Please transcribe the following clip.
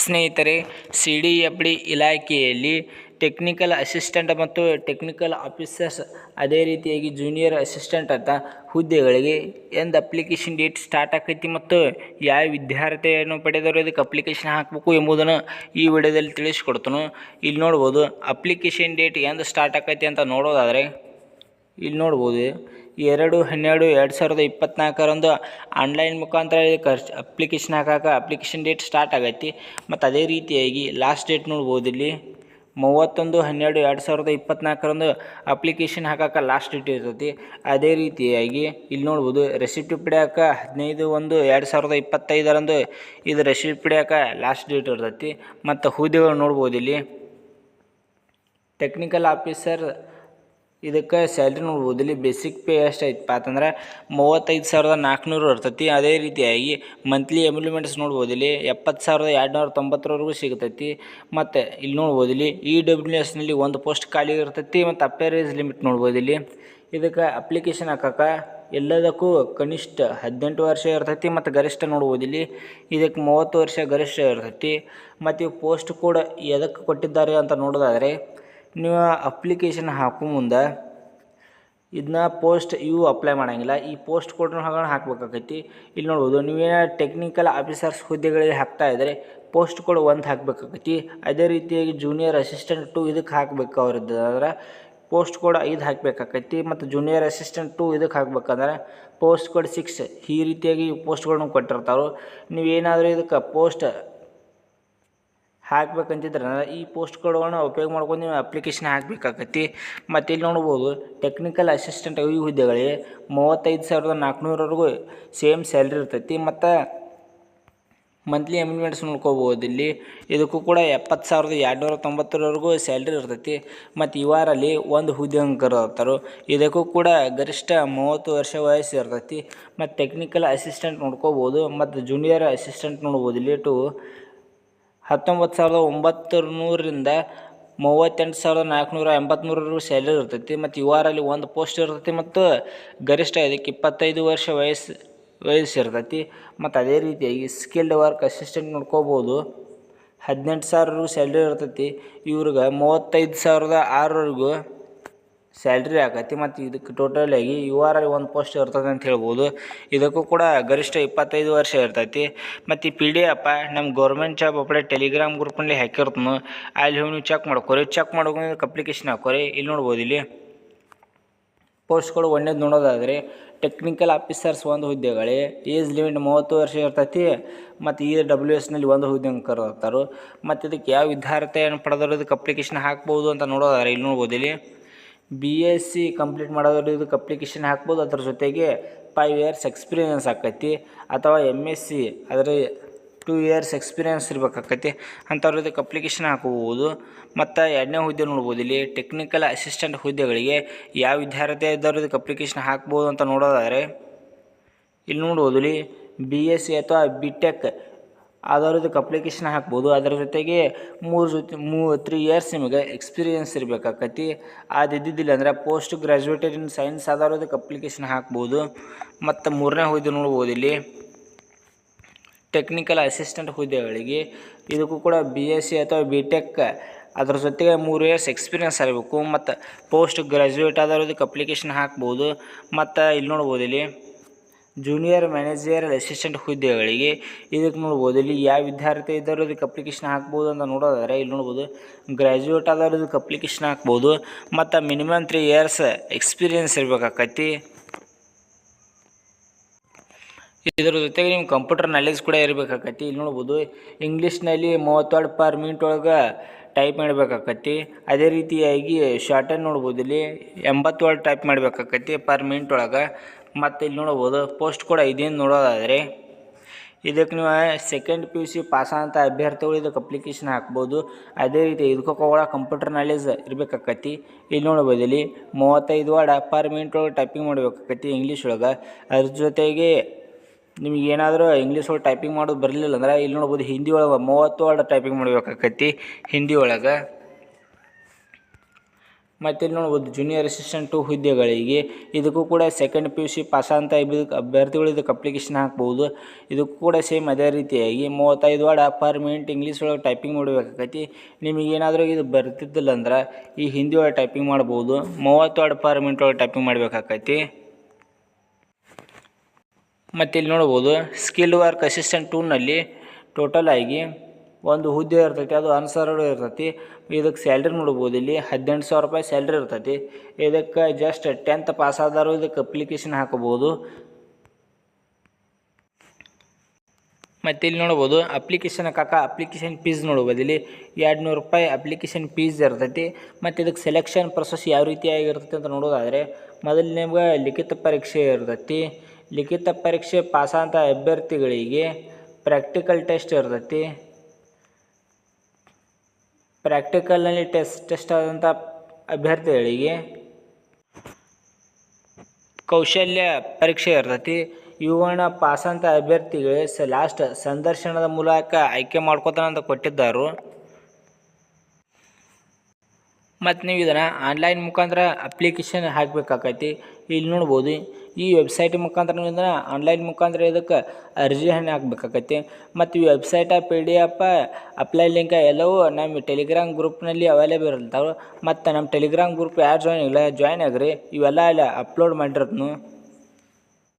ಸ್ನೇಹಿತರೆ, C D F D ಇಲಾಖೆಯಲ್ಲಿ technical assistant ಮತ್ತು ಟೆಕ್ನಿಕಲ್ ಆಫೀಸರ್ಸ್ ಅದೇ ರೀತಿಯಾಗಿ ಜೂನಿಯರ್ ಅಸಿಸ್ಟೆಂಟ್ ಅಂತ ಹುದ್ದೆಗಳಿಗೆ ಎಂದು ಅಪ್ಲಿಕೇಶನ್ ಡೇಟ್ ಸ್ಟಾರ್ಟ್ ಆಕೈತಿ ಮತ್ತು ಯಾವ ವಿದ್ಯಾರ್ಥಿಯನ್ನು ಪಡೆದವರು ಇದಕ್ಕೆ ಅಪ್ಲಿಕೇಶನ್ ಹಾಕಬೇಕು ಎಂಬುದನ್ನು ಈ ವಿಡಿಯೋದಲ್ಲಿ ತಿಳಿಸ್ಕೊಡ್ತನು. ಇಲ್ಲಿ ನೋಡ್ಬೋದು, ಅಪ್ಲಿಕೇಶನ್ ಡೇಟ್ ಎಂದು ಸ್ಟಾರ್ಟ್ ಆಕೈತಿ ಅಂತ ನೋಡೋದಾದರೆ ಇಲ್ಲಿ ನೋಡ್ಬೋದು, ಎರಡು ಹನ್ನೆರಡು ಎರಡು ಸಾವಿರದ ಇಪ್ಪತ್ತ್ನಾಲ್ಕರಂದು ಆನ್ಲೈನ್ ಮುಖಾಂತರ ಖರ್ಚು ಅಪ್ಲಿಕೇಶನ್ ಹಾಕಕ್ಕೆ ಅಪ್ಲಿಕೇಶನ್ ಡೇಟ್ ಸ್ಟಾರ್ಟ್ ಆಗೈತಿ. ಮತ್ತು ಅದೇ ರೀತಿಯಾಗಿ ಲಾಸ್ಟ್ ಡೇಟ್ ನೋಡ್ಬೋದು ಇಲ್ಲಿ. ಮೂವತ್ತೊಂದು ಹನ್ನೆರಡು ಎರಡು ಸಾವಿರದ ಇಪ್ಪತ್ತ್ನಾಲ್ಕರಂದು ಅಪ್ಲಿಕೇಶನ್ ಹಾಕಕ್ಕೆ ಲಾಸ್ಟ್ ಡೇಟ್ ಇರ್ತೈತಿ. ಅದೇ ರೀತಿಯಾಗಿ ಇಲ್ಲಿ ನೋಡ್ಬೋದು ರೆಸಿಪ್ಟ್ ಪಡ್ಯಾಕ ಹದಿನೈದು ಒಂದು ಎರಡು ಸಾವಿರದ ಇಪ್ಪತ್ತೈದರಂದು ಇದು ರೆಸಿಪ್ಟ್ ಪಡ್ಯಾಕ ಲಾಸ್ಟ್ ಡೇಟ್ ಇರ್ತೈತಿ. ಮತ್ತು ಹುದ್ದೆಗಳು ನೋಡ್ಬೋದು ಇಲ್ಲಿ. ಟೆಕ್ನಿಕಲ್ ಆಫೀಸರ್ ಇದಕ್ಕೆ ಸ್ಯಾಲ್ರಿ ನೋಡ್ಬೋದು ಇಲ್ಲಿ ಬೇಸಿಕ್ ಪೇ ಎಷ್ಟು ಐತಪ್ಪ ಅಂತಂದ್ರೆ ಮೂವತ್ತೈದು ಸಾವಿರದ ನಾಲ್ಕುನೂರು ಇರ್ತೈತಿ. ಅದೇ ರೀತಿಯಾಗಿ ಮಂತ್ಲಿ ಎಮ್ಯುಲಿಮೆಂಟ್ಸ್ ನೋಡ್ಬೋದು ಇಲ್ಲಿ ಎಪ್ಪತ್ತು ಸಾವಿರದ ಎರಡುನೂರ ತೊಂಬತ್ತರವರೆಗೂ ಸಿಗ್ತೈತಿ. ಮತ್ತು ಇಲ್ಲಿ ನೋಡ್ಬೋದು ಇಲ್ಲಿ ಇ ಡಬ್ಲ್ಯೂ ಎಸ್ನಲ್ಲಿ ಒಂದು ಪೋಸ್ಟ್ ಖಾಲಿ ಇರ್ತೈತಿ ಮತ್ತು ಅಪೇರೇಜ್ ಲಿಮಿಟ್ ನೋಡ್ಬೋದು ಇಲ್ಲಿ ಇದಕ್ಕೆ ಅಪ್ಲಿಕೇಶನ್ ಹಾಕಕ್ಕೆ ಎಲ್ಲದಕ್ಕೂ ಕನಿಷ್ಠ ಹದಿನೆಂಟು ವರ್ಷ ಇರ್ತೈತಿ ಮತ್ತು ಗರಿಷ್ಠ ನೋಡ್ಬೋದು ಇಲ್ಲಿ ಇದಕ್ಕೆ ಮೂವತ್ತು ವರ್ಷ ಗರಿಷ್ಠ ಇರ್ತೈತಿ. ಮತ್ತು ಪೋಸ್ಟ್ ಕೂಡ ಎದಕ್ಕೆ ಕೊಟ್ಟಿದ್ದಾರೆ ಅಂತ ನೋಡೋದಾದರೆ ನೀವು ಅಪ್ಲಿಕೇಶನ್ ಹಾಕೋ ಮುಂದೆ. ಇದನ್ನ ಪೋಸ್ಟ್ ಇವು ಅಪ್ಲೈ ಮಾಡೋಂಗಿಲ್ಲ. ಈ ಪೋಸ್ಟ್ ಕೊಟ್ಟರು ಹಾಕೊಂಡು ಹಾಕ್ಬೇಕಾಕೈತಿ. ಇಲ್ಲಿ ನೋಡ್ಬೋದು, ನೀವೇನು ಟೆಕ್ನಿಕಲ್ ಆಫೀಸರ್ಸ್ ಹುದ್ದೆಗಳಿಗೆ ಹಾಕ್ತಾ ಇದ್ದರೆ ಪೋಸ್ಟ್ ಕೋಡ್ ಒಂದು ಹಾಕ್ಬೇಕಾಕೈತಿ. ಅದೇ ರೀತಿಯಾಗಿ ಜೂನಿಯರ್ ಅಸಿಸ್ಟೆಂಟ್ ಟು ಇದಕ್ಕೆ ಹಾಕ್ಬೇಕು ಅವ್ರದ್ದು. ಅಂದ್ರೆ ಪೋಸ್ಟ್ ಕೋಡ್ ಐದು ಹಾಕಬೇಕಾಕೈತಿ ಮತ್ತು ಜೂನಿಯರ್ ಅಸಿಸ್ಟೆಂಟ್ ಟು ಇದಕ್ಕೆ ಹಾಕ್ಬೇಕಂದ್ರೆ ಪೋಸ್ಟ್ ಕೋಡ್ ಸಿಕ್ಸ್ ಈ ರೀತಿಯಾಗಿ ಪೋಸ್ಟ್ಗಳನ್ನು ಕೊಟ್ಟಿರ್ತಾರೋ ನೀವೇನಾದರೂ ಇದಕ್ಕೆ ಪೋಸ್ಟ್ ಹಾಕ್ಬೇಕಂತಿದ್ರೆ ಈ ಪೋಸ್ಟ್ ಕೋಡ್ಗಳನ್ನ ಉಪಯೋಗ ಮಾಡ್ಕೊಂಡು ನೀವು ಅಪ್ಲಿಕೇಶನ್ ಹಾಕಬೇಕಾಗತ್ತಿ. ಮತ್ತು ಇಲ್ಲಿ ನೋಡ್ಬೋದು ಟೆಕ್ನಿಕಲ್ ಅಸಿಸ್ಟೆಂಟ್ ಈ ಹುದ್ದೆಗಳಿಗೆ ಮೂವತ್ತೈದು ಸಾವಿರದ ನಾಲ್ಕುನೂರವರೆಗೂ ಸೇಮ್ ಸ್ಯಾಲ್ರಿ ಇರ್ತೈತಿ. ಮತ್ತು ಮಂತ್ಲಿ ಅಮೆಂಡ್ಮೆಂಟ್ಸ್ ನೋಡ್ಕೋಬೋದು ಇಲ್ಲಿ. ಇದಕ್ಕೂ ಕೂಡ ಎಪ್ಪತ್ತು ಸಾವಿರದ ಎರಡುನೂರ ತೊಂಬತ್ತರವರೆಗೂ ಸ್ಯಾಲ್ರಿ ಇರ್ತೈತಿ. ಮತ್ತು ಇವರಲ್ಲಿ ಒಂದು ಹುದ್ದೆ ಕರೆದಿರ್ತಾರೆ ಇದಕ್ಕೂ ಕೂಡ ಗರಿಷ್ಠ ಮೂವತ್ತು ವರ್ಷ ವಯಸ್ಸು ಇರ್ತೈತಿ. ಮತ್ತು ಟೆಕ್ನಿಕಲ್ ಅಸಿಸ್ಟೆಂಟ್ ನೋಡ್ಕೋಬೋದು. ಮತ್ತು ಜೂನಿಯರ್ ಅಸಿಸ್ಟೆಂಟ್ ನೋಡ್ಬೋದು ಇಲ್ಲಿ ಟು ಹತ್ತೊಂಬತ್ತು ಸಾವಿರದ ಒಂಬತ್ತು ನೂರರಿಂದ ಮೂವತ್ತೆಂಟು ಸಾವಿರದ ನಾಲ್ಕುನೂರ ಎಂಬತ್ತ್ಮೂರು ಸ್ಯಾಲರಿ ಇರ್ತೈತಿ. ಮತ್ತು ಇವರಲ್ಲಿ ಒಂದು ಪೋಸ್ಟ್ ಇರ್ತೈತಿ ಮತ್ತು ಗರಿಷ್ಠ ಇದಕ್ಕೆ ಇಪ್ಪತ್ತೈದು ವರ್ಷ ವಯಸ್ಸು ವಯಸ್ಸು ಇರ್ತೈತಿ. ಮತ್ತು ಅದೇ ರೀತಿಯಾಗಿ ಸ್ಕಿಲ್ಡ್ ವರ್ಕ್ ಅಸಿಸ್ಟೆಂಟ್ ನೋಡ್ಕೋಬೋದು. ಹದಿನೆಂಟು ಸಾವಿರ ಸ್ಯಾಲ್ರಿ ಇರ್ತೈತಿ. ಇವ್ರಿಗೆ ಮೂವತ್ತೈದು ಸಾವಿರದ ಆರವರೆಗೂ ಸ್ಯಾಲ್ರಿ ಆಕೈತಿ ಮತ್ತು ಇದಕ್ಕೆ ಟೋಟಲಾಗಿ ಯು ಆರ್ ಅಲ್ಲಿ ಒಂದು ಪೋಸ್ಟ್ ಇರ್ತದೆ ಅಂತ ಹೇಳ್ಬೋದು. ಇದಕ್ಕೂ ಕೂಡ ಗರಿಷ್ಠ ಇಪ್ಪತ್ತೈದು ವರ್ಷ ಇರ್ತೈತಿ. ಮತ್ತು ಈ ಪಿ ಡಿ ಎಫ್ ನಮ್ಮ ಗೌರ್ಮೆಂಟ್ ಜಾಬ್ ಅಪ್ಲೈ ಟೆಲಿಗ್ರಾಮ್ ಗ್ರೂಪ್ನಲ್ಲಿ ಹಾಕಿರ್ತನು, ಅಲ್ಲಿ ಹೋಗಿ ನೀವು ಚೆಕ್ ಮಾಡ್ಕೋರಿ. ಚೆಕ್ ಮಾಡ್ಕೊಂಡು ಅಪ್ಲಿಕೇಶನ್ ಹಾಕೋರಿ. ಇಲ್ಲಿ ನೋಡ್ಬೋದು ಇಲ್ಲಿ. ಪೋಸ್ಟ್ಗಳು ಒಂದೇದು ನೋಡೋದಾದರೆ ಟೆಕ್ನಿಕಲ್ ಆಫೀಸರ್ಸ್ ಒಂದು ಹುದ್ದೆಗಳೇ ಏಜ್ ಲಿಮಿಟ್ ಮೂವತ್ತು ವರ್ಷ ಇರ್ತೈತಿ, ಮತ್ತು ಈ ಡಬ್ಲ್ಯೂ ಎಸ್ನಲ್ಲಿ ಒಂದು ಹುದ್ದೆ ಕರೆದಿರ್ತಾರೆ. ಮತ್ತು ಇದಕ್ಕೆ ಯಾವ ವಿದ್ಯಾರ್ಥಿಯನ್ನು ಪಡೆದವರು ಇದಕ್ಕೆ ಅಪ್ಲಿಕೇಶನ್ ಹಾಕ್ಬೋದು ಅಂತ ನೋಡೋದಾದ್ರೆ ಇಲ್ಲಿ ನೋಡ್ಬೋದು ಇಲ್ಲಿ. ಬಿ ಎಸ್ ಸಿ ಕಂಪ್ಲೀಟ್ ಮಾಡೋದ್ರಲ್ಲಿ ಇದಕ್ಕೆ ಅಪ್ಲಿಕೇಶನ್ ಹಾಕ್ಬೋದು. ಅದ್ರ ಜೊತೆಗೆ ಫೈವ್ ಇಯರ್ಸ್ ಎಕ್ಸ್ಪೀರಿಯನ್ಸ್ ಆಕೈತಿ. ಅಥವಾ ಎಂ ಎಸ್ ಸಿ ಅದರ ಟೂ ಇಯರ್ಸ್ ಎಕ್ಸ್ಪೀರಿಯನ್ಸ್ ಇರ್ಬೇಕಾಕೈತಿ. ಅಂಥವ್ರು ಇದಕ್ಕೆ ಅಪ್ಲಿಕೇಶನ್ ಹಾಕೋಬೋದು. ಮತ್ತು ಎರಡನೇ ಹುದ್ದೆ ನೋಡ್ಬೋದು. ಇಲ್ಲಿ ಟೆಕ್ನಿಕಲ್ ಅಸಿಸ್ಟೆಂಟ್ ಹುದ್ದೆಗಳಿಗೆ ಯಾವ ವಿದ್ಯಾರ್ಥಿ ಇದ್ದವರು ಇದಕ್ಕೆ ಅಪ್ಲಿಕೇಶನ್ ಹಾಕ್ಬೋದು ಅಂತ ನೋಡೋದಾದರೆ, ಇಲ್ಲಿ ನೋಡ್ಬೋದು. ಇಲ್ಲಿ ಬಿ ಎಸ್ ಸಿ ಅಥವಾ ಬಿ ಟೆಕ್ ಆದವ್ರು ಅಪ್ಲಿಕೇಶನ್ ಹಾಕ್ಬೋದು. ಅದರ ಜೊತೆಗೆ ಮೂರು ಜೊತೆ ಮೂ ತ್ರೀ ಇಯರ್ಸ್ ನಿಮಗೆ ಎಕ್ಸ್ಪೀರಿಯನ್ಸ್ ಇರಬೇಕಾಕತಿ. ಅದು ಇದ್ದಿದ್ದಿಲ್ಲ ಅಂದರೆ ಪೋಸ್ಟ್ ಗ್ರ್ಯಾಜುಯೇಟೆಡ್ ಇನ್ ಸೈನ್ಸ್ ಆದವ್ರು ಇದಕ್ಕೆ ಅಪ್ಲಿಕೇಶನ್ ಹಾಕ್ಬೋದು. ಮತ್ತು ಮೂರನೇ ಹುದ್ದೆ ನೋಡ್ಬೋದು ಇಲ್ಲಿ. ಟೆಕ್ನಿಕಲ್ ಅಸಿಸ್ಟೆಂಟ್ ಹುದ್ದೆಗಳಿಗೆ ಇದಕ್ಕೂ ಕೂಡ ಬಿ ಎಸ್ ಸಿ ಅಥವಾ ಬಿ ಟೆಕ್ ಅದ್ರ ಜೊತೆಗೆ ಮೂರು ಇಯರ್ಸ್ ಎಕ್ಸ್ಪೀರಿಯನ್ಸ್ ಆಗಬೇಕು ಮತ್ತು ಪೋಸ್ಟ್ ಗ್ರ್ಯಾಜುಯೇಟ್ ಆದವ್ರು ಇದಕ್ಕೆ ಅಪ್ಲಿಕೇಶನ್ ಹಾಕ್ಬೋದು. ಮತ್ತು ಇಲ್ಲಿ ನೋಡ್ಬೋದು ಇಲ್ಲಿ. ಜೂನಿಯರ್ ಮ್ಯಾನೇಜರ್ ಅಸಿಸ್ಟೆಂಟ್ ಹುದ್ದೆಗಳಿಗೆ ಇದಕ್ಕೆ ನೋಡ್ಬೋದು. ಇಲ್ಲಿ ಯಾವ ವಿದ್ಯಾರ್ಥಿ ಇದ್ದಾರೋ ಇದಕ್ಕೆ ಅಪ್ಲಿಕೇಶನ್ ಹಾಕ್ಬೋದು ಅಂತ ನೋಡೋದಾದರೆ ಇಲ್ಲಿ ನೋಡ್ಬೋದು. ಗ್ರ್ಯಾಜುಯೇಟ್ ಆದವ್ರು ಇದಕ್ಕೆ ಅಪ್ಲಿಕೇಶನ್ ಹಾಕ್ಬೋದು. ಮತ್ತು ಮಿನಿಮಮ್ ತ್ರೀ ಇಯರ್ಸ್ ಎಕ್ಸ್ಪೀರಿಯನ್ಸ್ ಇರಬೇಕಾಕೈತಿ ಇದರ ಜೊತೆಗೆ ನಿಮ್ಮ ಕಂಪ್ಯೂಟರ್ ನಾಲೆಜ್ ಕೂಡ ಇರಬೇಕಾಕತಿ ಇಲ್ಲಿ ನೋಡ್ಬೋದು ಇಂಗ್ಲೀಷ್ನಲ್ಲಿ ಮೂವತ್ತೆರಡು ಪರ್ ಮಿನಿಟ್ ಒಳಗೆ ಟೈಪ್ ಮಾಡಬೇಕಾಕತಿ ಅದೇ ರೀತಿಯಾಗಿ ಶಾರ್ಟನ್ ನೋಡ್ಬೋದು. ಇಲ್ಲಿ ಎಂಬತ್ತೇಳು ಟೈಪ್ ಮಾಡಬೇಕಾಕತಿ ಪರ್ ಮಿನಿಟ್ ಒಳಗೆ. ಮತ್ತು ಇಲ್ಲಿ ನೋಡ್ಬೋದು ಪೋಸ್ಟ್ ಕೂಡ ಇದೇನು ನೋಡೋದಾದರೆ ಇದಕ್ಕೆ ನೀವು ಸೆಕೆಂಡ್ ಪಿ ಯು ಸಿ ಅಭ್ಯರ್ಥಿಗಳು ಇದಕ್ಕೆ ಅಪ್ಲಿಕೇಶನ್ ಹಾಕ್ಬೋದು. ಅದೇ ರೀತಿ ಇದಕ್ಕೆ ಕೂಡ ಕಂಪ್ಯೂಟರ್ ನಾಲೆಜ್ ಇರಬೇಕಾಕತಿ ಇಲ್ಲಿ ನೋಡ್ಬೋದು ಇಲ್ಲಿ ಮೂವತ್ತೈದು ವರ್ಡ್ ಪರ್ ಮಿನಿಟ್ ಒಳಗೆ ಟೈಪಿಂಗ್ ಮಾಡಬೇಕಾಕತಿ ಇಂಗ್ಲೀಷ್ ಒಳಗೆ. ಅದ್ರ ಜೊತೆಗೆ ನಿಮ್ಗೆ ಏನಾದರೂ ಇಂಗ್ಲೀಷ್ ಒಳಗೆ ಟೈಪಿಂಗ್ ಮಾಡೋದು ಬರಲಿಲ್ಲ ಅಂದ್ರೆ, ಇಲ್ಲಿ ನೋಡ್ಬೋದು ಹಿಂದಿ ಒಳಗೆ ಮೂವತ್ತು ವರ್ಡ್ ಟೈಪಿಂಗ್ ಮಾಡಬೇಕಾಕತಿ ಹಿಂದಿ ಒಳಗೆ. ಮತ್ತು ಇಲ್ಲಿ ನೋಡ್ಬೋದು ಜೂನಿಯರ್ ಅಸಿಸ್ಟೆಂಟು ಹುದ್ದೆಗಳಿಗೆ, ಇದಕ್ಕೂ ಕೂಡ second P U C pass ಅಂತ ಇದಕ್ಕೆ ಅಭ್ಯರ್ಥಿಗಳು ಇದಕ್ಕೆ ಅಪ್ಲಿಕೇಶನ್ ಹಾಕ್ಬೋದು. ಇದಕ್ಕೂ ಕೂಡ ಸೇಮ್ ಅದೇ ರೀತಿಯಾಗಿ ಮೂವತ್ತೈದು ವಾಡ ಪರ್ ಮಿನಿಟ್ ಇಂಗ್ಲೀಷ್ ಒಳಗೆ ಟೈಪಿಂಗ್ ನಿಮಗೆ ಏನಾದರೂ ಇದು ಬರ್ತಿದ್ದಿಲ್ಲ ಅಂದ್ರೆ ಈ ಹಿಂದಿ ಒಳಗೆ ಟೈಪಿಂಗ್ ಮಾಡ್ಬೋದು. ಮೂವತ್ತು ವಾರ್ಡ್ ಪರ್ ಮಿನಿಟ್ ಒಳಗೆ ಟೈಪಿಂಗ್ ಮಾಡಬೇಕಾಕೈತಿ ಮತ್ತು ಇಲ್ಲಿ ನೋಡ್ಬೋದು ಸ್ಕಿಲ್ ವರ್ಕ್ ಅಸಿಸ್ಟೆಂಟ್ ಟೂನಲ್ಲಿ ಟೋಟಲ್ ಆಗಿ ಒಂದು ಹುದ್ದೆ ಇರ್ತೈತಿ, ಅದು ಅನ್ಸರ್ಡ್ ಇರ್ತೈತಿ. ಇದಕ್ಕೆ ಸ್ಯಾಲ್ರಿ ನೋಡ್ಬೋದು ಇಲ್ಲಿ, ಹದಿನೆಂಟು ಸಾವಿರ ರೂಪಾಯಿ ಸ್ಯಾಲ್ರಿ ಇರ್ತೈತಿ. ಇದಕ್ಕೆ ಜಸ್ಟ್ ಟೆಂತ್ ಪಾಸ್ ಆದರೂ ಇದಕ್ಕೆ ಅಪ್ಲಿಕೇಶನ್ ಹಾಕಬೋದು ಮತ್ತು ಇಲ್ಲಿ ನೋಡ್ಬೋದು ಅಪ್ಲಿಕೇಶನ್ ಕಾಕ ಅಪ್ಲಿಕೇಶನ್ ಫೀಸ್ ನೋಡ್ಬೋದು ಇಲ್ಲಿ. ಎರಡು ನೂರು ರೂಪಾಯಿ ಅಪ್ಲಿಕೇಶನ್ ಫೀಸ್ ಇರ್ತೈತಿ. ಮತ್ತು ಇದಕ್ಕೆ ಸೆಲೆಕ್ಷನ್ ಪ್ರೊಸೆಸ್ ಯಾವ ರೀತಿಯಾಗಿರ್ತೈತಿ ಅಂತ ನೋಡೋದಾದರೆ, ಮೊದಲು ನಿಮ್ಗೆ ಲಿಖಿತ ಪರೀಕ್ಷೆ ಇರ್ತೈತಿ. ಲಿಖಿತ ಪರೀಕ್ಷೆ ಪಾಸಾದಂಥ ಅಭ್ಯರ್ಥಿಗಳಿಗೆ ಪ್ರಾಕ್ಟಿಕಲ್ ಟೆಸ್ಟ್ ಇರ್ತೈತಿ. ಪ್ರಾಕ್ಟಿಕಲ್ನಲ್ಲಿ ಟೆಸ್ಟ್ ಟೆಸ್ಟ್ ಆದಂಥ ಅಭ್ಯರ್ಥಿಗಳಿಗೆ ಕೌಶಲ್ಯ ಪರೀಕ್ಷೆ ಇರ್ತೈತಿ. ಇವುಗಳನ್ನ ಪಾಸಂತ ಅಭ್ಯರ್ಥಿಗಳಿಗೆ ಸ ಲಾಸ್ಟ್ ಸಂದರ್ಶನದ ಮೂಲಕ ಆಯ್ಕೆ ಮಾಡ್ಕೋತಾನಂತ ಕೊಟ್ಟಿದ್ದಾರು. ಮತ್ತು ನೀವು ಇದನ್ನು ಆನ್ಲೈನ್ ಮುಖಾಂತರ ಅಪ್ಲಿಕೇಶನ್ ಹಾಕಬೇಕಾಕೈತಿ. ಇಲ್ಲಿ ನೋಡ್ಬೋದು, ಈ ವೆಬ್ಸೈಟ್ ಮುಖಾಂತರ ನೀವು ಇದನ್ನು ಆನ್ಲೈನ್ ಮುಖಾಂತರ ಇದಕ್ಕೆ ಅರ್ಜಿಯನ್ನು ಹಾಕಬೇಕಾಕೈತಿ. ಮತ್ತು ಈ website P D F apply link ಎಲ್ಲವೂ ನಮ್ಮ ಟೆಲಿಗ್ರಾಮ್ ಗ್ರೂಪ್ನಲ್ಲಿ ಅವೈಲೇಬಲ್ ಇರ್ತಾವೆ. ಮತ್ತು ನಮ್ಮ ಟೆಲಿಗ್ರಾಮ್ ಗ್ರೂಪ್ ಯಾರು ಜಾಯ್ನ್ ಇಲ್ಲ ಜಾಯ್ನ್ ಆಗಿರಿ. ಇವೆಲ್ಲ ಅಲ್ಲಿ ಅಪ್ಲೋಡ್ ಮಾಡಿರೋದ್ನು.